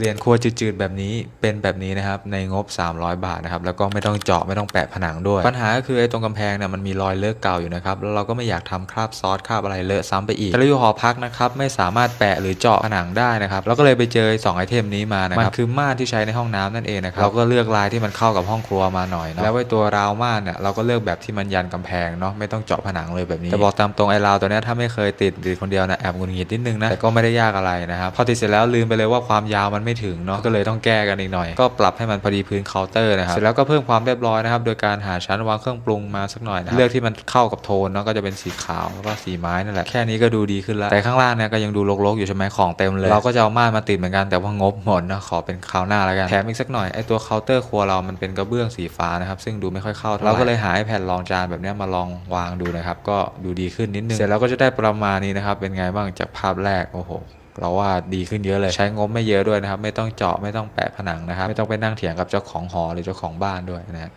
เรียนครัวจืดๆแบบนี้เป็นแบบนี้นะครับในงบ 300 บาทนะครับแล้วก็ไม่ต้องเจาะไม่ต้องแปะผนังด้วย ปัญหาก็คือไอ้ตรงกำแพงเนี่ยมันมีรอยเลอะเก่าอยู่นะครับแล้วเราก็ไม่อยากทำคราบซอสคราบอะไรเลอะซ้ำไปอีกแต่เราอยู่หอพักนะครับไม่สามารถแปะหรือเจาะผนังได้นะครับเราก็เลยไปเจอสองไอเทมนี้มานะครับมันคือม่านที่ใช้ในห้องน้ำนั่นเองนะครับเราก็เลือกลายที่มันเข้ากับห้องครัวมาหน่อยเนาะแล้วไอ้ตัวราวม่านเนี่ยเราก็เลือกแบบที่มันยันกำแพงเนาะไม่ต้องเจาะผนังเลยแบบนี้แต่บอกตามตรงไอ้ราวตัวเนี้ยถ้าไม่เคยติดติดคนเดียวนะแอบหงุดหงิดนิดนึงนะแต่ก็ไม่ได้ยากอะไรนะครับพอติดเสร็จแล้วลืมไปเลยว่าความยาวมันไม่ถึงเนาะก็เลยต้องแก้กันอีกหน่อย ก็ปรับให้มันพอดีพื้นเคาน์เตอร์นะครับเสร็จแล้วก็เพิ่มความเรียบร้อยนะครับโดยการหาชั้นวางเครื่องปรุงมาสักหน่อยนะเลือกที่มันเข้ากับโทนเนาะก็จะเป็นสีขาวแล้วก็สีไม้นั่นแหละแค่นี้ก็ดูดีขึ้นแล้วแต่ข้างล่างเนี่ยก็ยังดูรกๆอยู่ใช่ไหมของเต็มเลย เราก็จะเอาม่านมาติดเหมือนกันแต่ว่างบหมดนะขอเป็นคราวหน้าแล้วกันแถมอีกสักหน่อยไอตัวเคาน์เตอร์ครัวเรามันเป็นกระเบื้องสีฟ้านะครับซึ่งดูไม่ค่อยเข้าเท่าไหร่เราก็เลยหาไอแผ่นรองจานแบบเนี้ยมาลองวางดูนะครับก็ดูดีขึ้นนิดนึงเสร็จแล้วก็จะได้ประมาณนี้นะครับเป็นไงบ้างจากภาพแรกโอ้โห เราว่าดีขึ้นเยอะเลยใช้งบไม่เยอะด้วยนะครับ ไม่ต้องเจาะไม่ต้องแปะผนังนะครับ ไม่ต้องไปนั่งเถียงกับเจ้าของหอหรือเจ้าของบ้านด้วยนะฮะ